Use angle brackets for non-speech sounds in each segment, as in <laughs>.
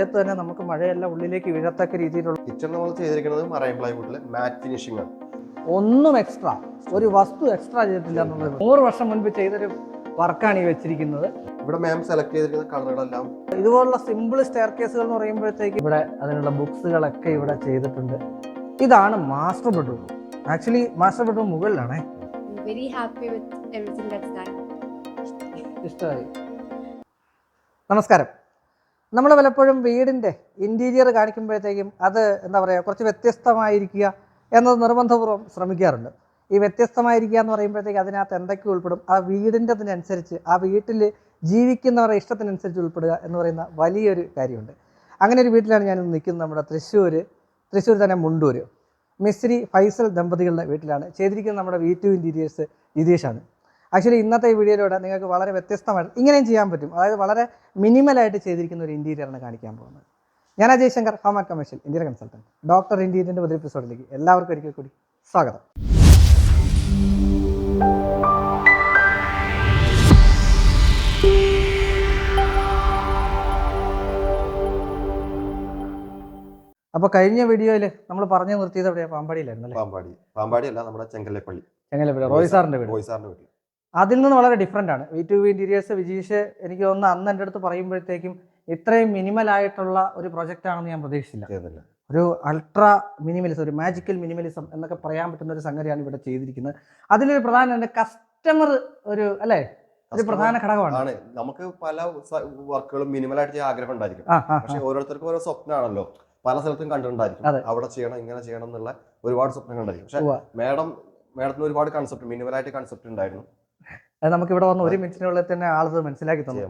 മഴയത്ത് തന്നെ നമുക്ക് മഴയെല്ലാം ഉള്ളിലേക്ക് വീഴത്തക്ക രീതിയിലുള്ള കിച്ചൺ നമ്മൾ ചെയ്തിരിക്കുന്നത് മറൈൻ പ്ലൈവുഡിലെ മാറ്റ് ഫിനിഷിംഗ് ആണ്. ഒന്നും എക്സ്ട്രാ ഒരു വസ്തു എക്സ്ട്രാ ചെയ്തിട്ടില്ല എന്നുള്ളത് നൂറ് വർഷം മുൻപ് ചെയ്തൊരു വർക്കാണ് ഈ വെച്ചിരിക്കുന്നത്. ഇവിടെ മാം സെലക്ട് ചെയ്തിരിക്കുന്ന കളറുകളെല്ലാം ഇതുപോലുള്ള സിമ്പിൾ സ്റ്റെയർ കേസുകൾ എന്ന് പറയുമ്പോഴത്തേക്ക് ഇവിടെ അതിനുള്ള ബുക്സുകളൊക്കെ ഇവിടെ ചെയ്തിട്ടുണ്ട്. ഇതാണ് master bedroom actually master bedroom മുകളിലാണേ. Very happy with with that's. ഇഷ്ടമായി. നമസ്കാരം. നമ്മൾ പലപ്പോഴും വീടിന്റെ ഇന്റീരിയർ കാണിക്കുമ്പോഴത്തേക്കും അത് എന്താ പറയുക കുറച്ച് വ്യത്യസ്തമായിരിക്കുക എന്നത് നിർബന്ധപൂർവം ശ്രമിക്കാറുണ്ട്. ഈ വ്യത്യസ്തമായിരിക്കുക എന്ന് പറയുമ്പോഴത്തേക്ക് അതിനകത്ത് എന്തൊക്കെ ഉൾപ്പെടും ആ വീടിന്റെതിനനുസരിച്ച് ആ വീട്ടിൽ ജീവിക്കുന്നവരുടെ ഇഷ്ടത്തിനനുസരിച്ച് ഉൾപ്പെടുക എന്ന് പറയുന്ന വലിയൊരു കാര്യമുണ്ട്. അങ്ങനെ ഒരു വീട്ടിലാണ് ഞാൻ നിൽക്കുന്നത് നമ്മുടെ തൃശ്ശൂർ തൃശ്ശൂർ തന്നെ മുണ്ടൂർ മിസ്രി ഫൈസൽ ദമ്പതികളുടെ വീട്ടിലാണ്. ചെയ്തിരിക്കുന്നത് നമ്മുടെ വി ടു ഇന്റീരിയേഴ്സ് ജിതീഷാണ്. ആക്ച്വലി ഇന്നത്തെ ഈ വീഡിയോയിലൂടെ നിങ്ങൾക്ക് വളരെ വ്യത്യസ്തമായിട്ട് ഇങ്ങനെയും ചെയ്യാൻ പറ്റും. അതായത് വളരെ മിനിമലായിട്ട് ചെയ്തിരിക്കുന്ന ഒരു ഇന്റീരിയറാണ് കാണിക്കാൻ പോകുന്നത്. ഞാൻ Ajay Shankar home and commercial Indian consultant doctor ഇന്റീരിയറിന്റെ പുതിയ എപ്പിസോഡിലേക്ക് എല്ലാവർക്കും ഒരിക്കൽ കൂടി സ്വാഗതം. അപ്പോൾ കഴിഞ്ഞ വീഡിയോയിൽ നമ്മൾ പറഞ്ഞു നിർത്തിയത് എവിടെയാണ് പാമ്പാടിയിലായിരുന്നു പാമ്പാടി. പാമ്പാടി അല്ല നമ്മുടെ ചെങ്കല്ലപ്പള്ളി. എങ്ങനെ റോയ് സാറിന്റെ വീട്. റോയ് സാറിന്റെ വീട്ടിൽ. അതിൽ നിന്ന് വളരെ ഡിഫറെന്റ് ആണ്. V two V interiors Vijeesh എനിക്ക് തോന്നുന്നു അന്ന് എന്റെ അടുത്ത് പറയുമ്പോഴത്തേക്കും ഇത്രയും മിനിമൽ ആയിട്ടുള്ള ഒരു പ്രൊജക്റ്റ് ആണെന്ന് ഞാൻ പ്രതീക്ഷിച്ചില്ല. ഒരു അൾട്രാ മിനിമലിസം ഒരു മാജിക്കൽ മിനിമലിസം എന്നൊക്കെ പറയാൻ പറ്റുന്ന ഒരു സംഗതിയാണ് ഇവിടെ ചെയ്തിരിക്കുന്നത്. അതിലൊരു പ്രധാന എന്റെ കസ്റ്റമർ ഒരു അല്ലേ? ഒരു പ്രധാന ഘടകമാണ്. നമുക്ക് പല വർക്കുകളും മിനിമലായിട്ട് ചെയ്യാൻ ആഗ്രഹം ഉണ്ടായിരിക്കും. പക്ഷെ ഓരോരുത്തർക്കും ഓരോ സ്വപ്നമാണല്ലോ പല സ്ഥലത്തും കണ്ടിട്ടുണ്ടായിരിക്കും. അവിടെ ചെയ്യണം ഇങ്ങനെ ചെയ്യണം എന്നുള്ള ഒരുപാട് സ്വപ്നങ്ങൾ ഉണ്ടായിരിക്കും. പക്ഷെ മാഡം മേഡത്തിന് ഒരുപാട് കൺസെപ്റ്റ് മിനിമലായിട്ട് കൺസെപ്റ്റ് ഉണ്ടായിരുന്നു. അത് നമുക്ക് ഇവിടെ വന്ന് ഒരു മിനിറ്റിനുള്ളിൽ തന്നെ ആളത് മനസ്സിലാക്കി തന്നു.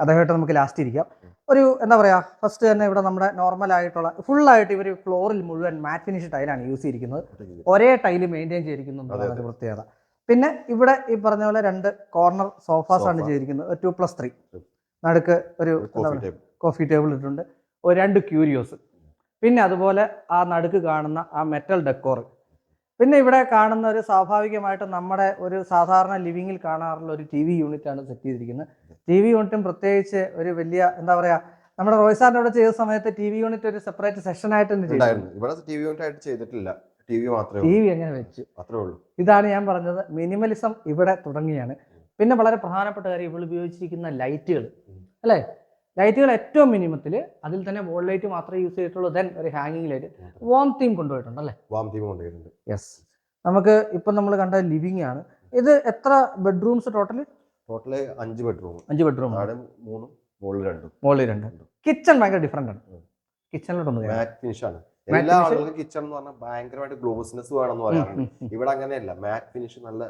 അദ്ദേഹമായിട്ട് നമുക്ക് ലാസ്റ്റ് ഇരിക്കാം. ഒരു എന്താ പറയുക ഫസ്റ്റ് തന്നെ ഇവിടെ നമ്മുടെ നോർമൽ ആയിട്ടുള്ള ഫുൾ ആയിട്ട് ഇവർ ഫ്ലോറിൽ മുഴുവൻ മാറ്റ് ഫിനിഷ് ടൈലാണ് യൂസ് ചെയ്തിരിക്കുന്നത്. ഒരേ ടൈൽ മെയിന്റെയിൻ ചെയ്തിരിക്കുന്നു പ്രത്യേകത പിന്നെ ഇവിടെ ഈ പറഞ്ഞ പോലെ രണ്ട് കോർണർ സോഫാസ് ആണ് ചെയ്തിരിക്കുന്നത്. ടു പ്ലസ് ത്രീ നടുക്ക് ഒരു കോഫി ടേബിൾ കോഫി ടേബിൾ ഇട്ടിട്ടുണ്ട്. ഒരു രണ്ട് ക്യൂരിയോസ് പിന്നെ അതുപോലെ ആ നടുക്ക് കാണുന്ന ആ മെറ്റൽ ഡെക്കോർ പിന്നെ ഇവിടെ കാണുന്ന ഒരു സ്വാഭാവികമായിട്ട് നമ്മുടെ ഒരു സാധാരണ ലിവിങ്ങിൽ കാണാറുള്ള ഒരു ടി വി യൂണിറ്റ് ആണ് സെറ്റ് ചെയ്തിരിക്കുന്നത്. ടി വി യൂണിറ്റും പ്രത്യേകിച്ച് ഒരു വലിയ എന്താ പറയാ നമ്മുടെ റോയ് സാറിന്റെ അവിടെ ചെയ്ത സമയത്ത് ടി വി യൂണിറ്റ് ഒരു സെപ്പറേറ്റ് സെഷൻ ആയിട്ട് ഇവിടെ ടി വി ആയിട്ട് ചെയ്തിട്ടില്ല. ടി വി മാത്രമേ ടി വി വെച്ചു. അത്രേ ഉള്ളൂ. ഇതാണ് ഞാൻ പറഞ്ഞത്. മിനിമലിസം ഇവിടെ തുടങ്ങിയാണ്. പിന്നെ വളരെ പ്രധാനപ്പെട്ട കാര്യം ഇവിടെ ഉപയോഗിച്ചിരിക്കുന്ന ലൈറ്റുകൾ. അല്ലേ? ലൈറ്റുകൾ ഏറ്റവും മിനിമത്തിൽ അതിൽ തന്നെ വോൾ ലൈറ്റ് മാത്രമേ യൂസ് ചെയ്തിട്ടുള്ളൂ ദെൻ ഒരു ഹാങ്ങിങ് ലൈറ്റ് വോം തീം കൊണ്ടുപോയിട്ടുണ്ട് അല്ലേ? വാം തീം കൊണ്ടുപോയിട്ടുണ്ട്. യെസ് നമുക്ക് ഇപ്പം നമ്മൾ കണ്ട ലിവിംഗ് ആണ്. ഇത് എത്ര ബെഡ്റൂംസ് ടോട്ടൽ ടോട്ടൽ അഞ്ച് ബെഡ്റൂം അഞ്ച് ബെഡ്റൂം മൂന്നും മുകളിൽ രണ്ടും. മുകളിൽ രണ്ട്. കിച്ചൺ ഭയങ്കര ഡിഫറെന്റ് ആണ്. കിച്ചണിലോട്ടൊന്ന് മാറ്റ് ഫിനിഷ് ആണ്. എല്ലാ ആളുകളും ആളുകൾക്കും കിച്ചൺ എന്ന് പറഞ്ഞാൽ ഭയങ്കരമായിട്ട് ഗ്ലോസ്നെസ് വേണമെന്ന് പറയാറുണ്ട്. ഇവിടെ അങ്ങനെയല്ല. മാറ്റ് ഫിനിഷ് നല്ല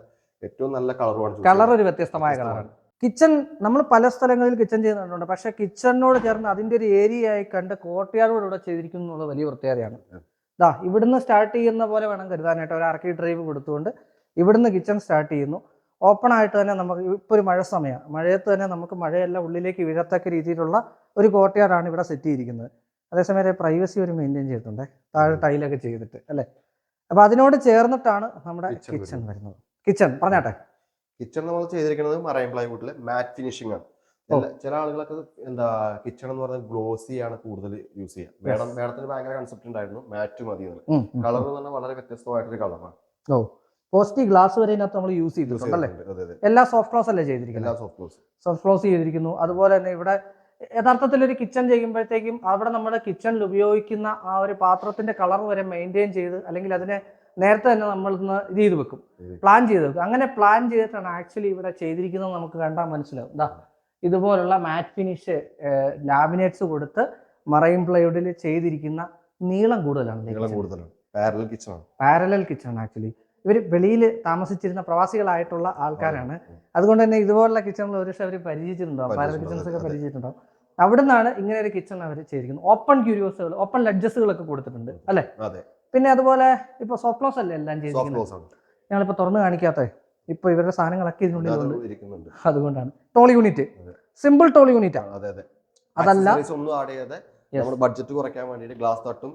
ഏറ്റവും നല്ല കളറുമാണ് കളർ ഒരു വ്യത്യസ്തമായ കളറാണ് കിച്ചൺ നമ്മൾ പല സ്ഥലങ്ങളിൽ കിച്ചൺ ചെയ്യുന്നുണ്ട്. പക്ഷേ കിച്ചണിനോട് ചേർന്ന് അതിന്റെ ഒരു ഏരിയ ആയി കണ്ട് കോട്ടയാടോട് ഇവിടെ ചെയ്തിരിക്കുന്നു എന്നുള്ളത് വലിയ പ്രത്യേകതയാണ് ഇതാ ദാ ഇവിടുന്ന് സ്റ്റാർട്ട് ചെയ്യുന്ന പോലെ വേണം കരുതാനായിട്ട്. ഒരു ആർക്കി ഡ്രൈവ് കൊടുത്തുകൊണ്ട് ഇവിടുന്ന് കിച്ചൺ സ്റ്റാർട്ട് ചെയ്യുന്നു. ഓപ്പൺ ആയിട്ട് തന്നെ നമുക്ക് ഇപ്പോൾ ഒരു മഴ സമയമാണ് മഴയത്ത് തന്നെ നമുക്ക് മഴയെല്ലാം ഉള്ളിലേക്ക് വീഴത്തക്ക രീതിയിലുള്ള ഒരു കോട്ടയാടാണ് ഇവിടെ സെറ്റ് ചെയ്തിരിക്കുന്നത്. അതേസമയം പ്രൈവസി ഒരു മെയിന്റെയിൻ ചെയ്തിട്ടുണ്ട്. താഴെ. ടൈലൊക്കെ ചെയ്തിട്ട് അല്ലേ? അപ്പോൾ അതിനോട് ചേർന്നിട്ടാണ് നമ്മുടെ Kitchen കിച്ചൺ വരുന്നത്. വരുന്നത്. കിച്ചൺ പറഞ്ഞാട്ടെ? കിച്ചൺ നമ്മൾ ചെയ്തിരിക്കുന്നത് മറൈൻ പ്ലൈവുഡിൽ മാറ്റ് ഫിനിഷിംഗ് ആണ്. ചില ആളുകളൊക്കെ എന്താ കിച്ചൺ എന്ന് പറഞ്ഞാൽ ഗ്ലോസി ആണ് കൂടുതൽ യൂസ് ചെയ്യുക. മേഡം മേഡത്തിന് ഭയങ്കര കൺസെപ്റ്റ് ഉണ്ടായിരുന്നു മാറ്റ് മതി. കളർ എന്ന് പറഞ്ഞാൽ വളരെ വ്യത്യസ്തമായിട്ടൊരു കളറാണ് ഓ. പോസ്റ്റി ഗ്ലാസ് വരെ ഇതിനകത്ത് നമ്മൾ യൂസ് ചെയ്തിട്ടുണ്ട് അല്ലേ? എല്ലാ സോഫ്റ്റ് ക്ലോസ് അല്ലേ എല്ലാ ചെയ്തിരിക്കുന്നത് സോഫ്റ്റ് ക്ലോസ് ചെയ്തിരിക്കുന്നു. അതുപോലെ തന്നെ ഇവിടെ യഥാർത്ഥത്തിൽ ഒരു കിച്ചൺ ചെയ്യുമ്പോഴത്തേക്കും അവിടെ നമ്മുടെ കിച്ചണിൽ ഉപയോഗിക്കുന്ന ആ ഒരു പാത്രത്തിന്റെ കളർ വരെ മെയിന്റെയിൻ ചെയ്ത് അല്ലെങ്കിൽ അതിനെ നേരത്തെ തന്നെ നമ്മൾ ഇന്ന് ഇത് ചെയ്ത് വെക്കും. പ്ലാൻ ചെയ്ത് വെക്കും. അങ്ങനെ പ്ലാൻ ചെയ്തിട്ടാണ് ആക്ച്വലി ഇവിടെ ചെയ്തിരിക്കുന്നത് നമുക്ക് കണ്ടാൽ മനസ്സിലാവും. ദാ ഇതുപോലുള്ള മാറ്റ് ഫിനിഷ് ലാമിനേറ്റ്സ് കൊടുത്ത് മറൈൻ പ്ലൈവുഡിൽ ചെയ്തിരിക്കുന്ന നീളം കൂടുതലാണ് നീളം കൂടുതലാണ്. പാരലൽ കിച്ചൺ ആണ്. പാരലൽ കിച്ചൺ ആക്ച്വലി ഇവർ വെളിയിൽ താമസിച്ചിരുന്ന പ്രവാസികളായിട്ടുള്ള ആൾക്കാരാണ്. അതുകൊണ്ട് തന്നെ ഇതുപോലുള്ള കിച്ചണിൽ ഒരു പക്ഷേ അവർ പരിചയിച്ചിട്ടുണ്ടാവും. പാരലൽ കിച്ചൺസ് ഒക്കെ. പരിചയിച്ചിട്ടുണ്ടാവും. അവിടെ നിന്നാണ് ഇങ്ങനെ ഒരു കിച്ചൺ അവർ ചെയ്തിരിക്കുന്നത്. ഓപ്പൺ ക്യൂരിയോസുകൾ ഓപ്പൺ ലഡ്ജസുകളൊക്കെ കൊടുത്തിട്ടുണ്ട്. അല്ലേ? അതെ. പിന്നെ അതുപോലെ ഇപ്പൊ സോഫ്റ്റ് ക്ലോസ് അല്ലേ എല്ലാം ചെയ്തിരിക്കുന്നത്? ആണ്. ഞങ്ങളിപ്പോ തുറന്നു കാണിക്കാത്ത ഇപ്പൊ ഇവരുടെ സാധനങ്ങളൊക്കെ ഇതിനുള്ളിൽ അതുകൊണ്ടാണ്. Tall unit simple tall unit ആണ് അതെ അതെ. അതല്ല. ഒന്നും ആഡ് ചെയ്യാതെ നമ്മുടെ ബഡ്ജറ്റ് കുറയ്ക്കാൻ വേണ്ടിയിട്ട് ഗ്ലാസ് തട്ടും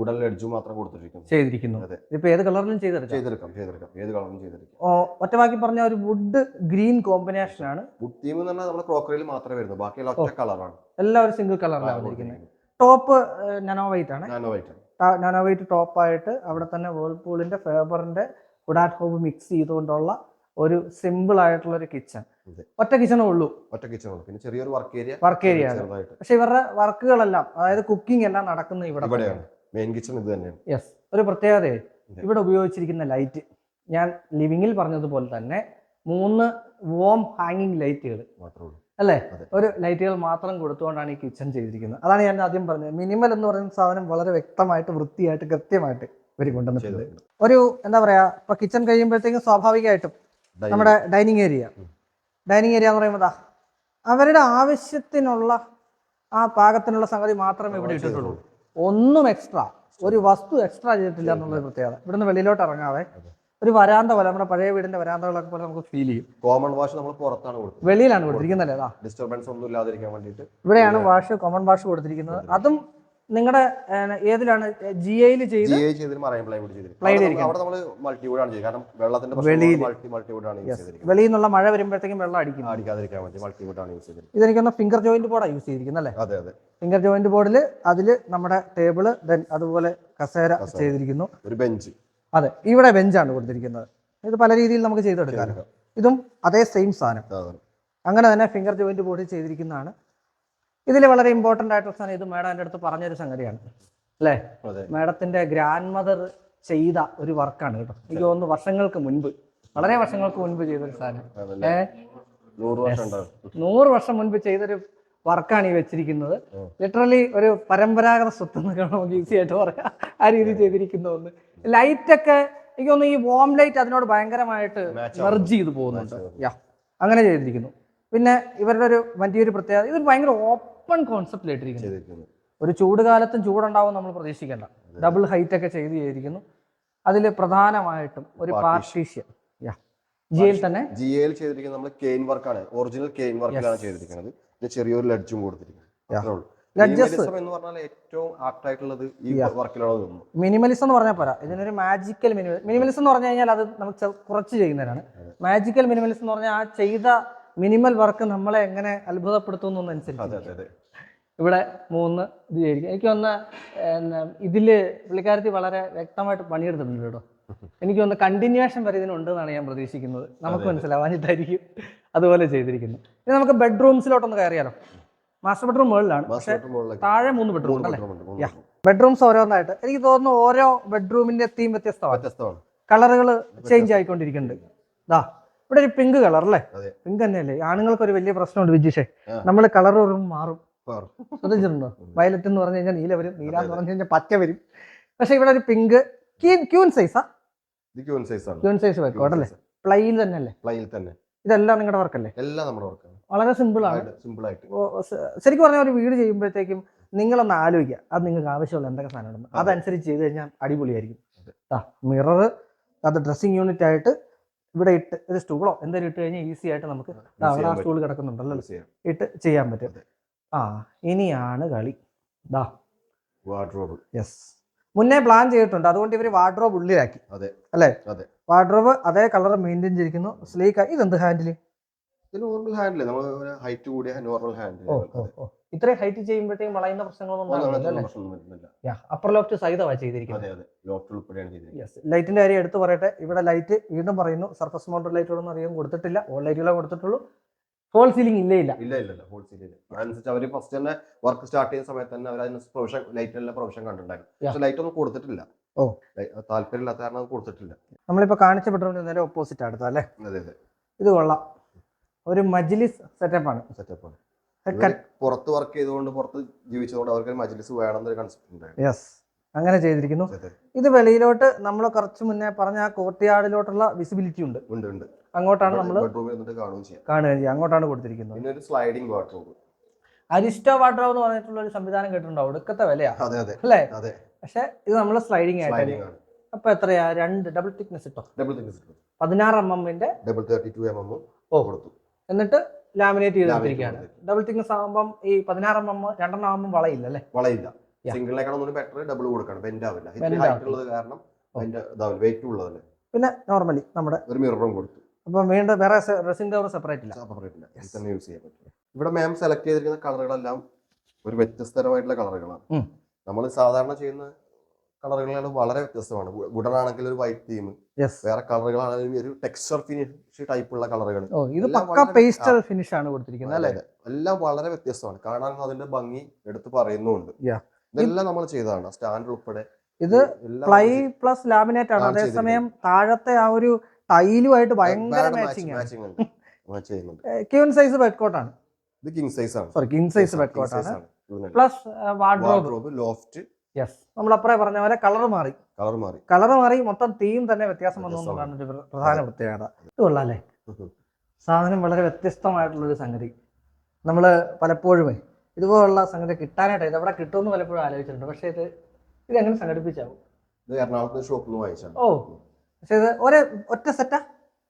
ഉടൽ മാത്രം കൊടുത്തിരിക്കുന്നു. ചെയ്തിരിക്കുന്നു. ഇപ്പൊ ഏത് കളറിലും ചെയ്തെടുക്കാം. ചെയ്തെടുക്കാം ചെയ്തെടുക്കാം. ഏത് കളറിലും ചെയ്തെടുക്കാം. ഒറ്റവാക്കി പറഞ്ഞ ഒരു വുഡ് ഗ്രീൻ കോമ്പിനേഷൻ ആണ്. വുഡ് തീം എന്ന് പറഞ്ഞാൽ നമ്മുടെ ക്രോക്കറിയിൽ മാത്രമേ വരുന്നു ബാക്കിയുള്ള ഒറ്റ കളറാണ് എല്ലാം ഒരു സിംഗിൾ കളറിലാണ് ടോപ്പ് നാനോ വൈറ്റ് ആണ്. നാനോ വൈറ്റ് നാനോ വൈറ്റ് ടോപ്പായിട്ട് അവിടെ തന്നെ വേൾപൂളിന്റെ ഫേബറിന്റെ ഉഡാറ്റ് ഹോബ് മിക്സ് ചെയ്തുകൊണ്ടുള്ള ഒരു സിമ്പിൾ ആയിട്ടുള്ള ഒരു കിച്ചൺ ഒറ്റ കിച്ചണേ ഉള്ളൂ. ഒറ്റ കിച്ചൺ പിന്നെ ചെറിയൊരു വർക്ക് ഏരിയ വർക്ക് ഏരിയ പക്ഷെ ഇവരുടെ വർക്കുകളെല്ലാം അതായത് കുക്കിംഗ് എല്ലാം നടക്കുന്നത് ഇവിടെ ഇവിടെയാണ്. മെയിൻ കിച്ചൺ ഇത് തന്നെയാണ്. യെസ് ഒരു പ്രത്യേകത ഇവിടെ ഉപയോഗിച്ചിരിക്കുന്ന ലൈറ്റ് ഞാൻ ലിവിങ്ങിൽ പറഞ്ഞതുപോലെ തന്നെ മൂന്ന് വോം ഹാങ്ങിങ് ലൈറ്റുകൾ മാത്രമേ ഉള്ളൂ. അല്ലേ? ഒരു ലൈറ്റുകൾ മാത്രം കൊടുത്തുകൊണ്ടാണ് ഈ കിച്ചൺ ചെയ്തിരിക്കുന്നത്. അതാണ് ഞാൻ ആദ്യം പറഞ്ഞത്. മിനിമൽ എന്ന് പറയുന്ന സാധനം വളരെ വ്യക്തമായിട്ട് വൃത്തിയായിട്ട് കൃത്യമായിട്ട് ഇവർ കൊണ്ടുവന്നിട്ടുണ്ട്. ഒരു എന്താ പറയാ ഇപ്പൊ കിച്ചൺ കഴിയുമ്പോഴത്തേക്കും സ്വാഭാവികമായിട്ടും നമ്മുടെ ഡൈനിങ് ഏരിയ. ഡൈനിങ് ഏരിയ എന്ന് പറയുമ്പോൾ അവരുടെ ആവശ്യത്തിനുള്ള ആ പാകത്തിനുള്ള സംഗതി മാത്രമേ ഇവിടെ ഇട്ടിട്ടുള്ളൂ. ഒന്നും എക്സ്ട്രാ ഒരു വസ്തു എക്സ്ട്രാ ചെയ്തിട്ടില്ല എന്നുള്ളൊരു പ്രത്യേകത. ഇവിടുന്ന് വെളിയിലോട്ട് ഇറങ്ങാതെ. ഒരു വരാന്ത പോലെ നമ്മുടെ പഴയ വീടിന്റെ വരാന്തകളൊക്കെ പോലെ നമുക്ക് ഫീൽ ചെയ്യും. കോമൺ വാഷ് നമ്മൾ പുറത്താണ് കൊടുത്തത് വെളിയിലാണ് കൊടുത്തിരിക്കുന്നത് ഡിസ്റ്റർബൻസ് ഒന്നും ഇല്ലാതിരിക്കാൻ വേണ്ടിയിട്ട്. ഇവിടെയാണ് വാഷ് കോമൺ വാഷ് കൊടുത്തിരിക്കുന്നത്. അതും നിങ്ങളുടെ ഏതിലാണ്? ജി ഐയിൽ ചെയ്ത്? വെളിയിൽ. നിന്നുള്ള മഴ വരുമ്പോഴത്തേക്കും വെള്ളം അടിക്കും. ഇതെനിക്കൊന്ന് ഫിംഗർ ജോയിന്റ് ബോർഡാണ് യൂസ് ചെയ്തിരിക്കുന്നത് അല്ലേ? ഫിംഗർ ജോയിന്റ് ബോർഡിൽ അതിൽ നമ്മുടെ ടേബിൾ ദെൻ അതുപോലെ കസേര കസേര. ചെയ്തിരിക്കുന്നു. ഒരു ബെഞ്ച് അതെ ഇവിടെ ബെഞ്ചാണ് കൊടുത്തിരിക്കുന്നത്. ഇത് പല രീതിയിൽ നമുക്ക് ചെയ്തെടുക്കാം. ഇതും അതേ സെയിം സാധനം. അങ്ങനെ തന്നെ ഫിംഗർ ജോയിന്റ് ബോർഡിൽ ചെയ്തിരിക്കുന്നതാണ്. ഇതിൽ വളരെ ഇമ്പോർട്ടന്റ് ആയിട്ടുള്ള സാധനം ഇത് മേഡം എന്റെ അടുത്ത് പറഞ്ഞൊരു സംഗതിയാണ്. അല്ലേ? മേഡത്തിന്റെ ഗ്രാൻഡ് മദർ ചെയ്ത ഒരു വർക്കാണ് കേട്ടോ. എനിക്ക് തോന്നുന്നു വർഷങ്ങൾക്ക് മുൻപ് വളരെ വർഷങ്ങൾക്ക് മുൻപ് ചെയ്തൊരു സാധനം. ഏഹ് നൂറ് വർഷം ഉണ്ടാവും. നൂറ് വർഷം മുൻപ് ചെയ്തൊരു വർക്കാണ് ഈ വെച്ചിരിക്കുന്നത്. ലിറ്ററലി ഒരു പരമ്പരാഗത സ്വത്ത് എന്നൊക്കെ നമുക്ക് ഈസി ആയിട്ട് പറയാം. ആ രീതി ചെയ്തിരിക്കുന്ന ഒന്ന് ലൈറ്റ് ഒക്കെ എനിക്ക് തോന്നുന്നു ഈ വോം ലൈറ്റ് അതിനോട് ഭയങ്കരമായിട്ട് മെർജ് ചെയ്ത് പോകുന്നുണ്ട്. യാ അങ്ങനെ ചെയ്തിരിക്കുന്നു. പിന്നെ ഇവരുടെ ഒരു വലിയൊരു പ്രത്യേകത ഇതൊരു ഭയങ്കര ഓപ്പൺ കോൺസെപ്റ്റിലായിട്ടിരിക്കുന്നു ഒരു ചൂട് കാലത്തും ചൂടുണ്ടാവും നമ്മൾ പ്രതീക്ഷിക്കേണ്ട. ഡബിൾ ഹൈറ്റ് ഒക്കെ ചെയ്ത് ചെയ്തിരിക്കുന്നു. അതിൽ പ്രധാനമായിട്ടും ഒരു പാർട്ടീഷ്യൻ യാ ജിയിൽ തന്നെ? ജി എയിൽ ചെയ്തിരിക്കുന്നത് നമ്മൾ കെയിൻ വർക്കാണ് ഒറിജിനൽ കെയിൻ വർക്കിലാണ് ചെയ്തിരിക്കുന്നത്. ചെറിയൊരു ലഡ്ജും കൊടുത്തിരിക്കുന്നത് എന്ന് പറഞ്ഞാൽ ഏറ്റവും ആപ്റ്റ് ആയിട്ടുള്ളത് ഈ വർക്കിലാണ് തോന്നുന്നു മിനിമലിസം എന്ന് പറഞ്ഞാൽ പോരാ. ഇതിനൊരു മാജിക്കൽ മിനിമൽ മിനിമലിസം എന്ന് പറഞ്ഞു കഴിഞ്ഞാൽ അത് നമുക്ക് കുറച്ച് ചെയ്യുന്നതാണ് മാജിക്കൽ മിനിമലിസം എന്ന് പറഞ്ഞാൽ ആ ചെയ്ത മിനിമൽ വർക്ക് നമ്മളെ എങ്ങനെ അത്ഭുതപ്പെടുത്തുന്നു അതെ എന്നനുസരിച്ച് അതെ. അതെ ഇവിടെ മൂന്ന് ഇത് ചെയ്തിരിക്കും. എനിക്ക് ഒന്ന് ഇതിൽ പുള്ളിക്കാരത്തി വളരെ വ്യക്തമായിട്ട് പണിയെടുത്തിട്ടുണ്ട് കേട്ടോ. എനിക്ക് ഒന്ന് കണ്ടിന്യൂവേഷൻ വരെ ഇതിനുണ്ടെന്നാണ് ഞാൻ പ്രതീക്ഷിക്കുന്നത്. നമുക്ക് മനസ്സിലാവാൻ ഇതായിരിക്കും അതുപോലെ ചെയ്തിരിക്കുന്നു ഇനി നമുക്ക് ബെഡ്റൂംസിലോട്ടൊന്ന് കയറിയാലോ? മാസ്റ്റർ ബെഡ്റൂം മുകളിലാണ്. പക്ഷേ താഴെ മൂന്ന് ബെഡ്റൂം. ബെഡ്റൂംസ് ഓരോന്നായിട്ട്. എനിക്ക് തോന്നുന്നു ഓരോ ബെഡ്റൂമിന്റെ തീം വ്യത്യസ്തമാണ്. കളറുകൾ ചേഞ്ച് ആയിക്കൊണ്ടിരിക്കുന്നുണ്ട്. ദാ ഇവിടെ ഒരു പിങ്ക് കളർ അല്ലേ. പിങ്ക് തന്നെയല്ലേ? ആണുങ്ങൾക്ക് ഒരു വലിയ പ്രശ്നമുണ്ട് വിജിഷേ. നമ്മൾ നമ്മൾ കളർ മാറും. ശ്രദ്ധിച്ചിട്ടുണ്ടോ? വയലറ്റ് എന്ന് പറഞ്ഞു കഴിഞ്ഞാൽ നീല വരും നീല എന്ന് പറഞ്ഞു കഴിഞ്ഞാൽ പച്ച വരും. പക്ഷെ ഇവിടെ ഒരു പിങ്ക് ക്യൂൻ സൈസാ ക്യൂൻ സൈസ് ആണ്. ക്യൂൻ സൈസ് അല്ലേ പ്ലെയിൻ തന്നെ അല്ലേ പ്ലൈയിൽ തന്നെ. ഇതെല്ലാം നിങ്ങളുടെ വർക്കല്ലേ എല്ലാം നമ്മുടെ വർക്കാണ് വളരെ സിമ്പിൾ ആണ്. സിമ്പിൾ ആയിട്ട്. ശരിക്കും പറഞ്ഞാൽ ഒരു വീട് ചെയ്യുമ്പോഴത്തേക്കും നിങ്ങളൊന്ന് ആലോചിക്കുക അത് നിങ്ങൾക്ക് ആവശ്യമുള്ള എന്തൊക്കെ സാധനമുണ്ടെന്ന് അതെ. അതനുസരിച്ച് ചെയ്ത് കഴിഞ്ഞാൽ അടിപൊളിയായിരിക്കും. ആ മിറർ അത് ഡ്രസ്സിങ് യൂണിറ്റ് ആയിട്ട് ഇവിടെ ഇട്ട് ഒരു സ്റ്റൂളോ എന്തെങ്കിലും ഇട്ട് കഴിഞ്ഞാൽ ഈസി ആയിട്ട് നമുക്ക് അവിടെ ആ സ്റ്റൂൾ കിടക്കുന്നുണ്ടല്ലോ ഇട്ട് ചെയ്യാൻ പറ്റും. ആ ഇനിയാണ് കളി. ദാ. വാർഡ്രോബ് യെസ് മുന്നേ പ്ലാൻ ചെയ്തിട്ടുണ്ട്. അതുകൊണ്ട് ഇവർ വാർഡ്രോബ് ഉള്ളിലാക്കി. അതെ. അല്ലേ? അതെ. വാർഡ്രോബ് അതേ കളർ മെയിന്റെയിൻ ചെയ്തിരിക്കുന്നു. സ്ലീക്ക് ആയി ഇതെന്ത് ഹാൻഡിൽ നോർമൽ ഹാൻഡിൽ നമ്മൾ ഹൈറ്റ് കൂടിയ നോർമൽ ഹാൻഡിൽ ഇത്രയും ഹൈറ്റ് ചെയ്യുമ്പോഴത്തേക്കും വളയുന്ന പ്രശ്നങ്ങളൊന്നും അപ്പർ ലോഫ്റ്റ് സഹിതമാണ് ചെയ്തിരിക്കുന്നത്. ലൈറ്റിന്റെ കാര്യം എടുത്തു പറയട്ടെ. ഇവിടെ ലൈറ്റ് വീണ്ടും പറയുന്നു. സർഫസ് മൗണ്ടഡ് ലൈറ്റുകളൊന്നും അധികം കൊടുത്തിട്ടില്ല. ഓൾ ലൈറ്റുകളെ കൊടുത്തിട്ടുള്ളൂ. ഹോൾ സീലിംഗ് ഇല്ല ഇല്ല. ഇല്ല ഇല്ല ഹോൾ സീലിംഗ് അതനുസരിച്ച് അവർ ഫസ്റ്റ് തന്നെ വർക്ക് സ്റ്റാർട്ട് ചെയ്യുന്ന സമയത്ത് തന്നെ അവർ അതിന് പ്രൊവിഷൻ ലൈറ്റിനെല്ലാം പ്രൊവിഷൻ കണ്ടിട്ടുണ്ടായിരുന്നു. പക്ഷെ ലൈറ്റ് ഒന്നും കൊടുത്തിട്ടില്ല. ഓ. താല്പര്യമില്ലാത്ത കാരണം കൊടുത്തിട്ടില്ല. നമ്മളിപ്പോൾ കാണിച്ച ബെഡ്റൂമിന് നേരെ ഓപ്പോസിറ്റ് അടുത്ത അല്ലേ? അതെ അതെ. ഇത് കൊള്ളാം. ഒരു മജ്ലിസ് സെറ്റപ്പ് സെറ്റപ്പാണ് സെറ്റപ്പാണ് ആണ്. പുറത്ത് വർക്ക് ചെയ്തുകൊണ്ട് പുറത്ത് ജീവിച്ചതുകൊണ്ട് അവർക്ക് മജ്ലിസ് വേണം എന്നൊരു കൺസെപ്റ്റ് ഉണ്ടായിരുന്നു. യെസ് അങ്ങനെ ചെയ്തിരിക്കുന്നു. ഇത് വെളിയിലോട്ട് നമ്മൾ കുറച്ച് മുന്നേ പറഞ്ഞ ആ കോർട്ട്യാർഡിലോട്ടുള്ള വിസിബിലിറ്റി ഉണ്ട്. ഉണ്ട് ഉണ്ട്. അങ്ങോട്ടാണ് നമ്മൾ കാണുകയും ചെയ്യാം. അങ്ങോട്ടാണ് കൊടുത്തിരിക്കുന്നത്. പിന്നെ ഒരു സ്ലൈഡിംഗ് വാർഡ്രോബ് അരിസ്റ്റോ വാട്ടർ എന്ന് പറഞ്ഞിട്ടുള്ള ഒരു സംവിധാനം കേട്ടിട്ടുണ്ടോ? ഒടുക്കത്തെ വിലയാ. അതെ അതെ. അല്ലേ? അതെ. പക്ഷെ ഇത് നമ്മൾ സ്ലൈഡിങ് ആയിട്ട് സ്ലൈഡിംഗ് അപ്പൊ എത്രയാ? രണ്ട് ഡബിൾ തിക്നെസ് ഇട്ടോ? ഡബിൾ തിക്നെസ് പതിനാറ് എം എമ്മിന്റെ double thirty two M M ഓ. കൊടുത്തു. എന്നിട്ട് ലാമിനേറ്റ് ചെയ്തിരിക്കുകയാണ്. ഡബിൾ തിക്നെസ് ആകുമ്പോൾ ഈ പതിനാറ് എം എം രണ്ടെണ്ണം ആകുമ്പോൾ വളയില്ല. അല്ലേ വളയില്ല സിംഗിളിനേക്കാളും ബെറ്റർ ഡബിൾ കൊടുക്കണം. ബെൻഡ് ആവില്ല. ഉള്ളത് കാരണം ഇതാവില്ല. വെയിറ്റ് ഉള്ളതല്ലേ. പിന്നെ നോർമലി നമ്മുടെ ഒരു മിററും കൊടുത്തു. അപ്പം വീണ്ടും വേറെ ഡ്രസ്സിംഗ് കവർ സെപ്പറേറ്റ് ഇല്ല. സെപ്പറേറ്റ് ഇല്ല. തന്നെ യൂസ് ചെയ്യാൻ പറ്റും. ഇവിടെ മാം സെലക്ട് ചെയ്തിരിക്കുന്ന കളറുകളെല്ലാം ഒരു വ്യത്യസ്തരമായിട്ടുള്ള കളറുകളാണ്. നമ്മൾ സാധാരണ ചെയ്യുന്ന കളറുകളാണ് വളരെ വ്യത്യസ്തമാണ്. വുഡൻ ആണെങ്കിൽ ഒരു വൈറ്റ് തീം വേറെ കളറുകളാണെങ്കിൽ ഒരു ടെക്സ്ചർ ഫിനിഷ് ടൈപ്പുള്ള കളറുകൾ ഇത് പേസ്റ്റൽ ഫിനിഷ് ആണ് കൊടുത്തിരിക്കുന്നത് അല്ലേ? എല്ലാം വളരെ വ്യത്യസ്തമാണ്. കാണാൻ അതിന്റെ ഭംഗി എടുത്ത് പറയുന്നുണ്ട്. ഇതെല്ലാം നമ്മൾ ചെയ്തതാണ്. സ്റ്റാൻഡ് ഉൾപ്പെടെ ഇത് പ്ലൈ പ്ലസ് ലാമിനേറ്റ് ആണ്. അതേസമയം താഴത്തെ ആ ഒരു ടൈലുമായിട്ട് ഭയങ്കര മാച്ചിങ് ആണ്. ക്യൂൻ സൈസ് ബെഡ് കോട്ടാണ് ഇത് കിങ് സൈസ് ആണ്. സോറി കിങ് സൈസ് ബെഡ് കോട്ടാണ് പ്ലസ് വാർഡ്രോബ് ലോഫ്റ്റ് യെസ് നമ്മൾ അപ്പറേ പറഞ്ഞ പോലെ കളർ മാറി. കളർ മാറി. കളർ മാറി മൊത്തം തീം തന്നെ വ്യത്യാസം വന്നു എന്നുള്ളതാണ് ഒരു പ്രധാന പ്രത്യേകത. ഇത് കൊള്ളാല്ലേ? സാധനം വളരെ വ്യത്യസ്തമായിട്ടുള്ളൊരു സംഗതി. നമ്മൾ പലപ്പോഴുമേ ഇതുപോലുള്ള സംഗതി കിട്ടാനായിട്ട് ഇത് എവിടെ കിട്ടുമെന്ന് പലപ്പോഴും ആലോചിച്ചിട്ടുണ്ട്. പക്ഷേ ഇത് ഇത് എങ്ങനെ സംഘടിപ്പിച്ചാവും? ഇത് എറണാകുളത്ത് ഷോപ്പിൽ നിന്ന് വാങ്ങിച്ചാണ് ഓ. പക്ഷേ ഇത് ഒരേ ഒറ്റ സെറ്റാ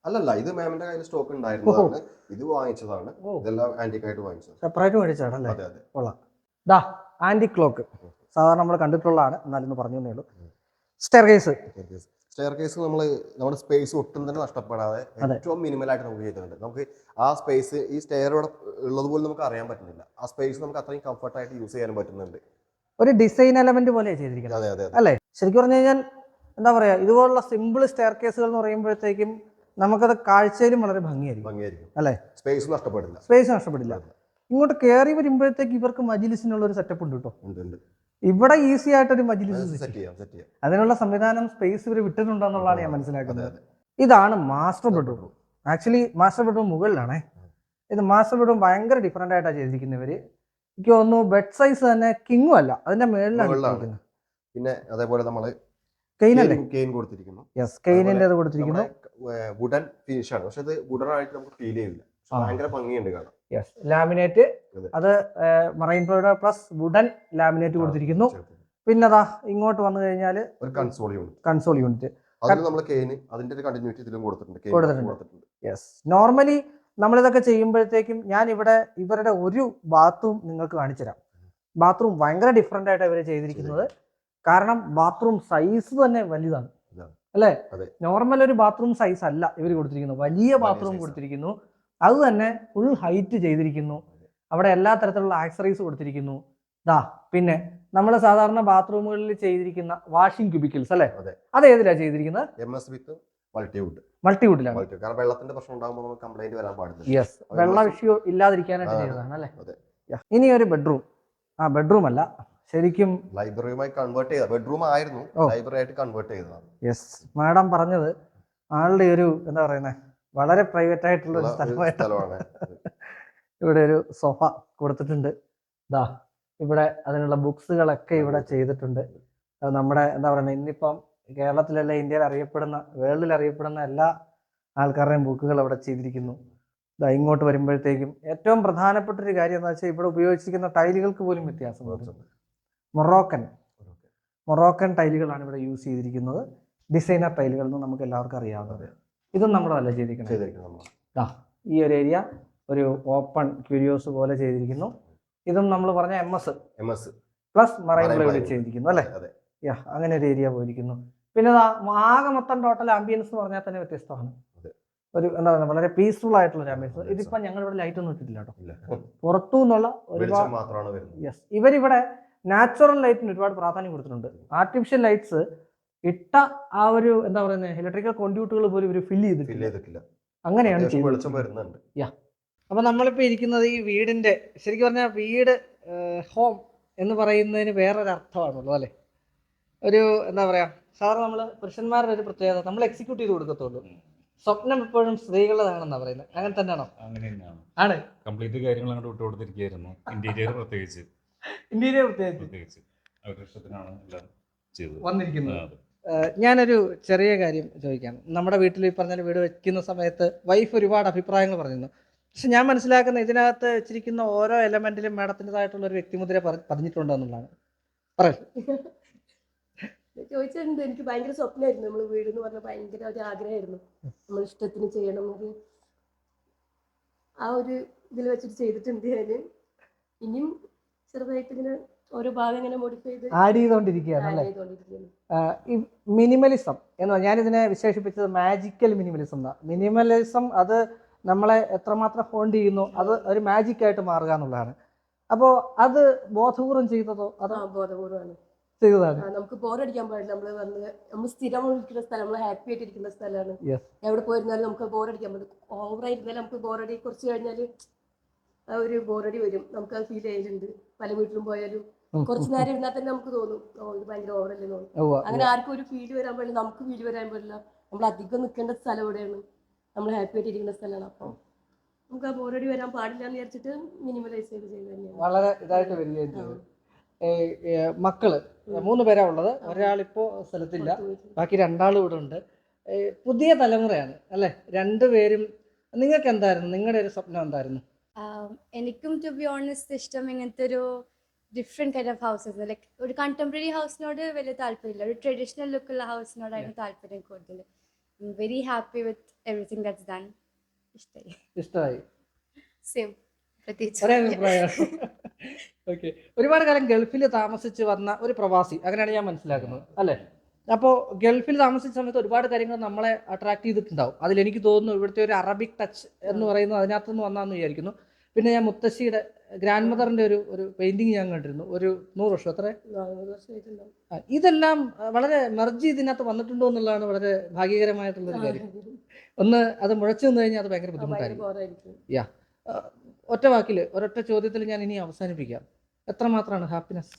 അല്ലല്ല ഇത് മാമിന്റെ കയ്യിൽ സ്റ്റോക്ക് ഉണ്ടായിരുന്നതാണ്. ഇത് വാങ്ങിച്ചതാണ്. ഇതെല്ലാം ആന്റിക് ആയിട്ട് വാങ്ങിച്ചത് സെപ്പറേറ്റ് മേടിച്ചാണല്ലേ അതെ. കൊള്ളാം. ദാ ആന്റി ക്ലോക്ക് സാധാരണ നമ്മൾ കണ്ടിട്ടുള്ളതാണ് എന്നാലും പറഞ്ഞു തന്നേ ഉള്ളൂ. സ്റ്റെയർ കേസ് സ്റ്റെയർ കേസ് നമ്മൾ നമ്മുടെ സ്പേസ് ഒട്ടും തന്നെ നഷ്ടപ്പെടാതെ ഏറ്റവും മിനിമലായിട്ട് നമുക്ക് ചെയ്തിട്ടുണ്ട് നമുക്ക് ആ സ്പേസ് ഈ സ്റ്റെയർ ഇവിടെ ഉള്ളത് പോലും നമുക്ക് അറിയാൻ പറ്റുന്നില്ല. ആ സ്പേസ് നമുക്ക് അത്രയും കംഫർട്ടായിട്ട് യൂസ് ചെയ്യാൻ പറ്റുന്നുണ്ട്. ഒരു ഡിസൈൻ എലമെന്റ് പോലെ ചെയ്തിരിക്കുന്നത്. അതെ അതെ അതെ. അല്ലേ? ശരിക്കും പറഞ്ഞു കഴിഞ്ഞാൽ എന്താ പറയാ ഇതുപോലുള്ള സിമ്പിൾ സ്റ്റെയർ കേസുകൾ എന്ന് പറയുമ്പോഴത്തേക്കും നമുക്കത് കാഴ്ചയിലും വളരെ ഭംഗിയായിരിക്കും. ഭംഗിയായിരിക്കും. അല്ലേ? സ്പേസ് നഷ്ടപ്പെടില്ല. സ്പേസ് നഷ്ടപ്പെടില്ല. ഇങ്ങോട്ട് കയറി വരുമ്പോഴത്തേക്ക് ഇവർക്ക് മജിലിസിനുള്ള ഒരു സെറ്റപ്പ് ഉണ്ട് കേട്ടോ. ഇവിടെ ഈസി ആയിട്ടൊരു മജിലിസ് സെറ്റ് ചെയ്യാം സെറ്റ് ചെയ്യാം. അതിനുള്ള സംവിധാനം സ്പേസ് ഇവർ വിട്ടിട്ടുണ്ടെന്നുള്ളതാണ് ഞാൻ മനസ്സിലാക്കുന്നത്. ഇതാണ് master bedroom actually master bedroom മുകളിലാണേ. ഇത് മാസ്റ്റർ ബെഡ്റൂം ഭയങ്കര ഡിഫറെന്റ് ആയിട്ടാണ് ചെയ്തിരിക്കുന്നവര് എനിക്ക് തോന്നുന്നു ബെഡ് സൈസ് തന്നെ കിങ്ങും അല്ല അതിന്റെ മേളിലാണ് പിന്നെ അതേപോലെ നമ്മൾ കെയിനല്ലേ കെയിൻ കൊടുത്തിരിക്കുന്നു. യെസ് കെയിനിന്റെ അത് കൊടുത്തിരിക്കുന്നു. വുഡൻ ഫിനിഷ് ആണ്. പക്ഷെ ഇത് വുഡൻ ആയിട്ട് നമുക്ക് ഫീൽ ചെയ്യില്ല. ഭയങ്കര ഭംഗിയുണ്ട് കാണാം യെസ് ലാമിനേറ്റ് അത്. മറൈൻ ഫ്ലോയുടെ പ്ലസ് വുഡൻ ലാമിനേറ്റ് കൊടുത്തിരിക്കുന്നു. പിന്നെ അതാ ഇങ്ങോട്ട് വന്നു കഴിഞ്ഞാൽ ഒരു കൺസോൾ യൂണിറ്റ് കൺസോൾ യൂണിറ്റ് അതിന്റെ ഒരു കണ്ടിന്യൂറ്റി ഇതിലും കൊടുത്തിട്ടുണ്ട്. കൊടുത്തിട്ടുണ്ട്. യെസ് നോർമലി നമ്മളിതൊക്കെ ചെയ്യുമ്പോഴത്തേക്കും ഞാൻ ഇവിടെ ഇവരുടെ ഒരു ബാത്റൂം നിങ്ങൾക്ക് കാണിച്ചു തരാം ബാത്റൂം ഭയങ്കര ഡിഫറെന്റ് ആയിട്ട് ഇവർ ചെയ്തിരിക്കുന്നത്. കാരണം ബാത്റൂം സൈസ് തന്നെ വലുതാണ്. അല്ലേ? നോർമൽ ഒരു ബാത്റൂം സൈസ് അല്ല ഇവർ കൊടുത്തിരിക്കുന്നു വലിയ ബാത്റൂം കൊടുത്തിരിക്കുന്നു. അത് തന്നെ ഫുൾ ഹൈറ്റ് ചെയ്തിരിക്കുന്നു. അവിടെ എല്ലാ തരത്തിലുള്ള ആക്സറീസ് കൊടുത്തിരിക്കുന്നു. ദാ പിന്നെ നമ്മൾ സാധാരണ ബാത്റൂമുകളിൽ ചെയ്തിരിക്കുന്ന വാഷിംഗ് ക്യൂബിക്കിൾസ് അല്ലേ? അതെ. ഏതിലാണ് ചെയ്തിരിക്കുന്നത്? എം എസ് വിത്ത് മൾട്ടിവുഡ് മൾട്ടിവുഡിലാണ് കാരണം വെള്ളത്തിന്റെ പ്രശ്നം ഉണ്ടാകുമ്പോൾ നമുക്ക് കംപ്ലൈന്റ് വരാൻ പാടില്ല. യെസ് വെള്ള വിഷയം ഇല്ലാതിരിക്കാനായിട്ട് ആ, ചെയ്തതാണ് അല്ലേ. ഇനി ഒരു ബെഡ്റൂം ആ ബെഡ്റൂം അല്ല. ശരിക്കും ലൈബ്രറിയുമായി കൺവേർട്ട് ചെയ്ത ബെഡ്റൂം ആയിരുന്നു. ലൈബ്രറി ആയിട്ട് കൺവേർട്ട് ചെയ്തതാണ്. യെസ് മാഡം പറഞ്ഞത് ആളുടെ ഒരു എന്താ പറയുന്നത് വളരെ പ്രൈവറ്റ് ആയിട്ടുള്ള ഒരു സ്ഥലമായിട്ടാണ് ഇവിടെ ഒരു സോഫ കൊടുത്തിട്ടുണ്ട്. ദാ ഇവിടെ അതിനുള്ള ബുക്സുകളൊക്കെ ഇവിടെ ചെയ്തിട്ടുണ്ട്. നമ്മുടെ എന്താ പറയുന്നത് ഇന്നിപ്പം കേരളത്തിലല്ല ഇന്ത്യയിൽ അറിയപ്പെടുന്ന വേൾഡിൽ അറിയപ്പെടുന്ന എല്ലാ ആൾക്കാരുടെയും ബുക്കുകൾ അവിടെ ചെയ്തിരിക്കുന്നു. ഇതാ ഇങ്ങോട്ട് വരുമ്പോഴത്തേക്കും ഏറ്റവും പ്രധാനപ്പെട്ട ഒരു കാര്യം എന്താ വെച്ചാൽ ഇവിടെ ഉപയോഗിച്ചിരിക്കുന്ന ടൈലുകൾക്ക് പോലും വ്യത്യാസം മൊറോക്കൻ. മൊറോക്കൻ ടൈലുകളാണ് ഇവിടെ യൂസ് ചെയ്തിരിക്കുന്നത്. ഡിസൈനർ ടൈലുകൾ എന്ന് നമുക്ക് എല്ലാവർക്കും അറിയാവുന്നത്. ഇതും നമ്മളല്ല ചെയ്തിരിക്കുന്നത്. ഈ ഒരു ഏരിയ ഒരു ഓപ്പൺ ക്യൂരിയോസ് പോലെ ചെയ്തിരിക്കുന്നു. ഇതും നമ്മൾ പറഞ്ഞ M S M S plus marine blade. ചെയ്തിരിക്കുന്നു അല്ലേ? യാ അങ്ങനെ ഒരു ഏരിയ പോയിരിക്കുന്നു. പിന്നെ ആകെ മൊത്തം ടോട്ടൽ ആംബിയൻസ് എന്ന് പറഞ്ഞാൽ തന്നെ വ്യത്യസ്തമാണ്. ഒരു എന്താ പറയുക വളരെ പീസ്ഫുൾ ആയിട്ടുള്ള ഒരു ആംബിയൻസ്. ഇതിപ്പോ ഞങ്ങൾ ഇവിടെ ലൈറ്റ് ഒന്നും ഇട്ടിട്ടില്ല കേട്ടോ. പുറത്തു നിന്നുള്ള ഒരുപാട് യെസ് ഇവരിവിടെ നാച്ചുറൽ ലൈറ്റിന് ഒരുപാട് പ്രാധാന്യം കൊടുത്തിട്ടുണ്ട്. ആർട്ടിഫിഷ്യൽ ലൈറ്റ്സ് ഇട്ട ആ ഒരു എന്താ പറയുന്നത് ഇലക്ട്രിക്കൽ കോൺഡ്യൂട്ടുകൾ പോലും ഇവർ ഫില്ല് ഫിൽ ചെയ്തിട്ടില്ല ചെയ്തിട്ടില്ല. അങ്ങനെയാണ് അത്യാവശ്യം യാ വരുന്നുണ്ട്. അപ്പൊ നമ്മളിപ്പോ ഇരിക്കുന്നത് ഈ വീടിന്റെ ശരിക്കും പറഞ്ഞാൽ വീട് ഹോം എന്ന് പറയുന്നതിന് വേറൊരു അർത്ഥമാണല്ലോ അല്ലെ? ഒരു എന്താ പറയാ സാധാരണ നമ്മൾ പുരുഷന്മാരുടെ ഒരു പ്രത്യേകത നമ്മൾ എക്സിക്യൂട്ട് ചെയ്ത് കൊടുക്കത്തുള്ളൂ. സ്വപ്നം എപ്പോഴും സ്ത്രീകളുടേതാണെന്നാ പറയുന്നത്. അങ്ങനെ തന്നെയാണോ? അങ്ങനെ തന്നെയാണ്. ആണ്. കംപ്ലീറ്റ് കാര്യങ്ങൾ അങ്ങോട്ട് വിട്ടു കൊടുത്തിരിക്കുകയായിരുന്നു. ഇന്റീരിയർ പ്രത്യേകിച്ച്. <laughs> ഇന്ത്യയിലെ പ്രത്യേകിച്ച്. പ്രത്യേകിച്ച്. അവരുടെ ഇഷ്ടത്തിനാണ് എല്ലാം ചെയ്തത്. വന്നിരിക്കുന്നത്. ഞാനൊരു ചെറിയ കാര്യം ചോദിക്കാം. നമ്മുടെ വീട്ടിൽ ഈ പറഞ്ഞ വീട് വെക്കുന്ന സമയത്ത് വൈഫ് ഒരുപാട് അഭിപ്രായങ്ങൾ പറഞ്ഞിരുന്നു. പക്ഷെ ഞാൻ മനസ്സിലാക്കുന്ന ഇതിനകത്ത് വെച്ചിരിക്കുന്ന ഓരോ എലമെന്റിലും മാഡത്തിന്റെതായിട്ടുള്ള ഒരു വ്യക്തിമുദ്ര പറഞ്ഞിട്ടുണ്ട് എന്നുള്ളതാണ്. പറയൂ. ചോദിച്ചിട്ടുണ്ട് എനിക്ക് ഭയങ്കര സ്വപ്നമായിരുന്നു നമ്മൾ വീട് എന്ന് പറഞ്ഞാൽ ഭയങ്കര ഒരു ആഗ്രഹമായിരുന്നു. നമ്മൾ ഇഷ്ടത്തിന് ചെയ്യണം എന്നൊരു ആ ഒരു ഇതിൽ വെച്ചിട്ട് ചെയ്തിട്ടുണ്ട് ഞാൻ. ഇനിയും ചെറുതായിട്ട് ഇങ്ങനെ ഓരോ ഭാഗം ഇങ്ങനെ മോഡിഫൈ ചെയ്ത് ആഡ് ചെയ്തുകൊണ്ടിരിക്കുകയാണ് add അല്ലേ? മിനിമലിസം എന്ന് ഞാനിതിനെ വിശേഷിപ്പിച്ചത് മാജിക്കൽ മിനിമലിസം എന്നാ മിനിമലിസം അത് നമ്മളെ എത്രമാത്രം ഹോണ്ട് ചെയ്യുന്നു അത് ഒരു മാജിക് ആയിട്ട് മാറുക എന്നുള്ളതാണ്. അപ്പോ അത് ബോധപൂർവം ചെയ്തതോ? അതോ ആ ബോധപൂർവമാണ് ചെയ്തതാണ്. ആ, നമുക്ക് ബോറടിക്കാൻ പാടില്ല. നമ്മൾ വന്ന് നമ്മൾ സ്ഥിരം ഇരിക്കുന്ന സ്ഥലം നമ്മൾ ഹാപ്പി ആയിട്ട് ഇരിക്കുന്ന സ്ഥലമാണ്. യെസ് എവിടെ പോയിരുന്നാലും നമുക്ക് ബോറടിക്കാൻ പറ്റും. ഓവറായിരുന്നാലും നമുക്ക് ബോറടി കുറച്ച് കഴിഞ്ഞാൽ ഒരു ബോറടി വരും. നമുക്ക് അത് ഫീൽ ചെയ്യലുണ്ട്. പല വീട്ടിലും പോയാലും കുറച്ച് നേരം ഇരുന്നാൽ തന്നെ നമുക്ക് തോന്നും. ഓ ഇത് ഭയങ്കര ഓവറല്ലേ തോന്നും. അങ്ങനെ ആർക്കും ഒരു ഫീൽ വരാൻ പാടില്ല. നമുക്ക് ഫീൽ വരാൻ പാടില്ല. നമ്മൾ അധികം നിൽക്കേണ്ട സ്ഥലം എവിടെയാണ്? നമ്മൾ ഹാപ്പി ആയിട്ട് ഇരിക്കുന്ന സ്ഥലമാണ് അപ്പോൾ നമുക്ക് ആ ബോറടി വരാൻ പാടില്ല എന്ന് വിചാരിച്ചിട്ട് മിനിമലൈസ് ചെയ്ത് ചെയ്ത് തന്നെയാണ്. വളരെ ഇതായിട്ട് വരികയും ചെയ്തു. മക്കൾ മൂന്ന് പേരാ ഉള്ളത്. ഒരാളിപ്പോ സ്ഥലത്തില്ല. ബാക്കി രണ്ടാളും ഇവിടെ ഉണ്ട്. പുതിയ തലമുറയാണ് അല്ലെ? രണ്ടുപേരും നിങ്ങൾക്ക് എന്തായിരുന്നു നിങ്ങളുടെ ഒരു സ്വപ്നം എന്തായിരുന്നു? എനിക്കും ടു ബി ഓണസ്റ്റ് ഇഷ്ടം ഇങ്ങനത്തെ ഒരു different kind of houses like ഒരു കണ്ടംപററി ഹൗസിനോട് വലിയ താല്പര്യമില്ല. ഒരു ട്രഡീഷണൽ ലുക്കുള്ള ഹൗസിനോടായിരുന്നു താല്പര്യം കൂടുതൽ. Very happy with everything that's done ഇഷ്ടമായി ഇഷ്ടമായി സെയിം ഓക്കെ ഒരുപാട് കാലം ഗൾഫിൽ താമസിച്ച് വന്ന ഒരു പ്രവാസി. അങ്ങനെയാണ് ഞാൻ മനസ്സിലാക്കുന്നത്. അല്ലേ? അപ്പോൾ ഗൾഫിൽ താമസിച്ച സമയത്ത് ഒരുപാട് കാര്യങ്ങൾ നമ്മളെ അട്രാക്ട് ചെയ്തിട്ടുണ്ടാവും. അതിൽ എനിക്ക് തോന്നുന്നു ഇവിടുത്തെ ഒരു അറബിക് ടച്ച് എന്ന് പറയുന്നത് അതിനകത്തുനിന്ന് വന്നാന്ന് വിചാരിക്കുന്നു. പിന്നെ ഞാൻ മുത്തശ്ശിയുടെ ഗ്രാൻഡ് മദറിന്റെ ഒരു ഒരു പെയിന്റിങ് ഞാൻ കണ്ടിരുന്നു. ഒരു നൂറ് വർഷം അത്ര ഇതെല്ലാം വളരെ മെർജ് ഇതിനകത്ത് വന്നിട്ടുണ്ടോ എന്നുള്ളതാണ് വളരെ ഭാഗ്യകരമായിട്ടുള്ളൊരു കാര്യം. ഒന്ന് അത് മുഴച്ചു നിന്ന് കഴിഞ്ഞാൽ അത് ഭയങ്കര ബുദ്ധിമുട്ടായിരിക്കും. യാ. ഒറ്റ വാക്കിൽ ഒരൊറ്റ ചോദ്യത്തിൽ ഞാൻ ഇനി അവസാനിപ്പിക്കാം. എത്രമാത്രമാണ് ഹാപ്പിനെസ്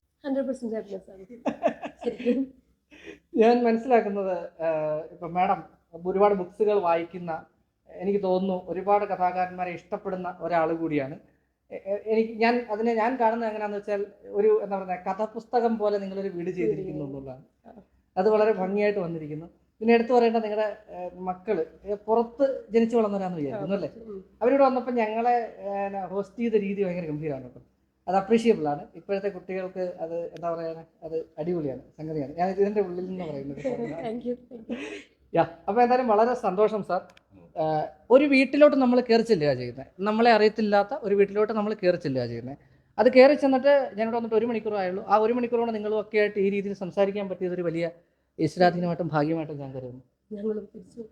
<laughs> ഞാൻ മനസ്സിലാക്കുന്നത് ഇപ്പം മാഡം ഒരുപാട് ബുക്സുകൾ വായിക്കുന്ന എനിക്ക് തോന്നുന്നു ഒരുപാട് കഥാകാരന്മാരെ ഇഷ്ടപ്പെടുന്ന ഒരാൾ കൂടിയാണ്. എനിക്ക് ഞാൻ അതിനെ ഞാൻ കാണുന്നത് എങ്ങനെയാന്ന് വെച്ചാൽ ഒരു എന്താ പറയുക കഥാപുസ്തകം പോലെ നിങ്ങളൊരു വീട് ചെയ്തിരിക്കുന്നു എന്നുള്ളതാണ്. അത് വളരെ ഭംഗിയായിട്ട് വന്നിരിക്കുന്നു. പിന്നെ എടുത്തു പറയേണ്ട നിങ്ങളുടെ മക്കൾ പുറത്ത് ജനിച്ചു വളർന്നവരാന്ന് വിചാരിക്കുന്നു അല്ലേ. അവരിവിടെ വന്നപ്പോൾ ഞങ്ങളെ ഹോസ്റ്റ് ചെയ്ത രീതി ഭയങ്കര ഗംഭീരമാണ് കേട്ടോ. അത് അപ്രീഷിയബിൾ ആണ്. ഇപ്പോഴത്തെ കുട്ടികൾക്ക് അത് എന്താ പറയുക അത് അടിപൊളിയാണ് സംഗതിയാണ്. ഞാൻ ഇതിന്റെ ഉള്ളിൽ നിന്ന് പറയുന്നത്. യാ അപ്പോൾ എന്തായാലും വളരെ സന്തോഷം സാർ ഒരു വീട്ടിലോട്ട് നമ്മൾ കയറി ചെല്ലുക ചെയ്യുന്നത്. നമ്മളെ അറിയത്തില്ലാത്ത ഒരു വീട്ടിലോട്ട് നമ്മൾ കയറി ചെല്ലുക ചെയ്യുന്നത്. അത് കയറി ചെന്നിട്ട് ഞാനിവിടെ വന്നിട്ട് ഒരു മണിക്കൂർ ആയുള്ളൂ. ആ ഒരു മണിക്കൂർ കൊണ്ട് നിങ്ങളും ഒക്കെ ആയിട്ട് ഈ രീതിയിൽ സംസാരിക്കാൻ പറ്റിയത് ഒരു വലിയ ഈശ്വരാധീനമായിട്ടും ഭാഗ്യമായിട്ടും ഞാൻ കരുതുന്നു. ഞങ്ങളും തിരിച്ചു.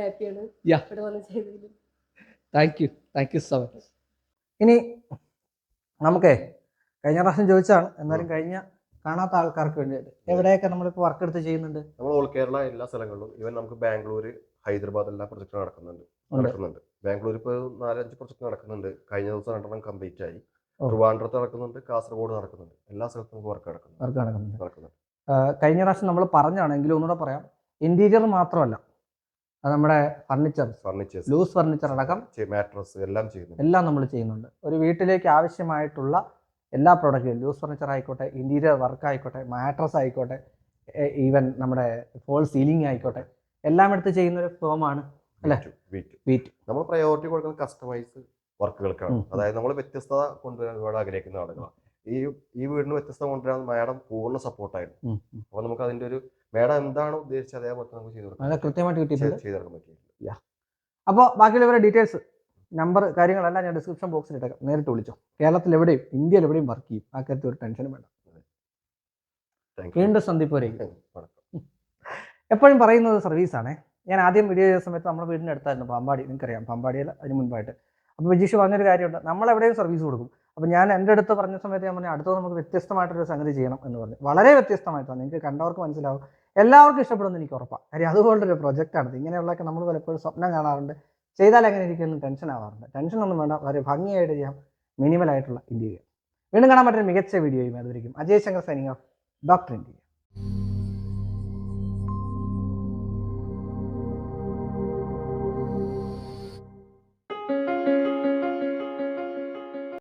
ഹാപ്പിയാണ്. ഇവിടെ വന്ന് ചെയ്തതിൽ thank you thank you so much ഇനി നമുക്കേ കഴിഞ്ഞ പ്രാവശ്യം ചോദിച്ചാണ് എന്നാലും കഴിഞ്ഞ കാണാത്ത ആൾക്കാർക്ക് വേണ്ടിയിട്ട് എവിടെയൊക്കെ നമ്മളിപ്പോൾ വർക്ക് എടുത്ത് ചെയ്യുന്നുണ്ട്? നമ്മൾ ഓൾ കേരള എല്ലാ സ്ഥലങ്ങളിലും. ഈവൻ നമുക്ക് ബാംഗ്ലൂർ ഹൈദരാബാദ് എല്ലാ പ്രൊജക്ട് നടക്കുന്നുണ്ട് നടക്കുന്നുണ്ട്. ബാംഗ്ലൂർ ഇപ്പോൾ നാലഞ്ച് പ്രൊജക്ട് നടക്കുന്നുണ്ട്. കഴിഞ്ഞ ദിവസം രണ്ടെണ്ണം കംപ്ലീറ്റ് ആയി. ട്രിവാൻഡ്രത്ത് നടക്കുന്നുണ്ട്. കാസർഗോഡ് നടക്കുന്നുണ്ട്. എല്ലാ സ്ഥലത്തും വർക്ക് നടക്കുന്നുണ്ട്. നടക്കുന്നുണ്ട്. കഴിഞ്ഞ പ്രാവശ്യം നമ്മൾ പറഞ്ഞാണെങ്കിലും ഒന്നുകൂടെ പറയാം. ഇന്റീരിയർ മാത്രമല്ല. നമ്മുടെ ഫർണിച്ചർ ഫർണിച്ചർ ലൂസ് ഫർണിച്ചർ അടക്കം മാട്രസ് എല്ലാം ചെയ്യുന്നു എല്ലാം നമ്മൾ ചെയ്യുന്നുണ്ട്. ഒരു വീട്ടിലേക്ക് ആവശ്യമായിട്ടുള്ള എല്ലാ പ്രോഡക്റ്റും ലൂസ് ഫർണിച്ചർ ആയിക്കോട്ടെ ഇന്റീരിയർ വർക്ക് ആയിക്കോട്ടെ മാട്രസ് ആയിക്കോട്ടെ ഈവൻ നമ്മുടെ ഫോൾ സീലിംഗ് ആയിക്കോട്ടെ എല്ലാം എടുത്ത് ചെയ്യുന്ന ഒരു ഫോമാണ് അല്ലേ? നമ്മൾ പ്രയോറിറ്റി കൊടുക്കുന്ന കസ്റ്റമൈസ് വർക്കുകൾക്കാണ് അതായത് നമ്മൾ വ്യത്യസ്തത കൊണ്ടുവരാൻ ഒരുപാട് ആഗ്രഹിക്കുന്ന ആളുകളാണ്. ഈ ഈ വീടിന് വ്യത്യസ്തത കൊണ്ടുവരാൻ മാഡം പൂർണ സപ്പോർട്ടായിരുന്നു അപ്പൊ നമുക്ക് അതിന്റെ ഒരു മാഡം എന്താണ് ഉദ്ദേശിച്ചത് അതേപോലെ നമുക്ക് ചെയ്തു കൃത്യമായിട്ട് ചെയ്തെടുക്കാൻ പറ്റിയില്ല അപ്പോൾ ബാക്കിയുള്ളവരുടെ ഡീറ്റെയിൽസ് നമ്പർ കാര്യങ്ങളെല്ലാം ഞാൻ ഡിസ്ക്രിപ്ഷൻ ബോക്സിൽ ഇട്ടേക്കാം. നേരിട്ട് വിളിച്ചോ. കേരളത്തിൽ എവിടെയും ഇന്ത്യയിൽ എവിടെയും വർക്ക് ചെയ്യും. ആ കാര്യത്തിൽ ഒരു ടെൻഷനും വേണ്ട. വീണ്ടും സന്ദീപ് വണക്കം എപ്പോഴും പറയുന്നത് സർവീസാണേ ഞാൻ ആദ്യം വീഡിയോ ചെയ്ത സമയത്ത് നമ്മുടെ വീടിന്റെ അടുത്തായിരുന്നു പാമ്പാടി. നിങ്ങൾക്കറിയാം പാമ്പാടിയിൽ അതിന് മുൻപായിട്ട്. അപ്പോൾ വിജീഷ് പറഞ്ഞൊരു കാര്യമുണ്ട്. നമ്മൾ എവിടെയും സർവീസ് കൊടുക്കും. അപ്പോൾ ഞാൻ എന്റെ അടുത്ത് പറഞ്ഞ സമയത്ത് ഞാൻ പറഞ്ഞു അടുത്തത് നമുക്ക് വ്യത്യസ്തമായിട്ടൊരു സംഗതി ചെയ്യണം എന്ന് പറഞ്ഞു. വളരെ വ്യത്യസ്തമായിട്ടാണ്. നിങ്ങൾക്ക് കണ്ടവർക്ക് മനസ്സിലാവും. എല്ലാവർക്കും ഇഷ്ടപ്പെടുമെന്ന് എനിക്ക് ഉറപ്പാണ് കാര്യം അതുപോലൊരു പ്രൊജക്റ്റാണ് ഇങ്ങനെയുള്ളതൊക്കെ നമ്മൾ പലപ്പോഴും സ്വപ്നം കാണാറുണ്ട്. ചെയ്താൽ എങ്ങനെ ഇരിക്കുമെന്ന് ടെൻഷൻ ആവാറുണ്ട്. ടെൻഷൻ ഒന്നും വേണ്ട. വളരെ ഭംഗിയായിട്ട് ചെയ്യാം. മിനിമലായിട്ടുള്ള ഇന്ത്യയിൽ വീണ്ടും കാണാൻ പറ്റുന്ന മികച്ച വീഡിയോയും അതുവരിക്കും. Ajay Shankar signing off Doctor India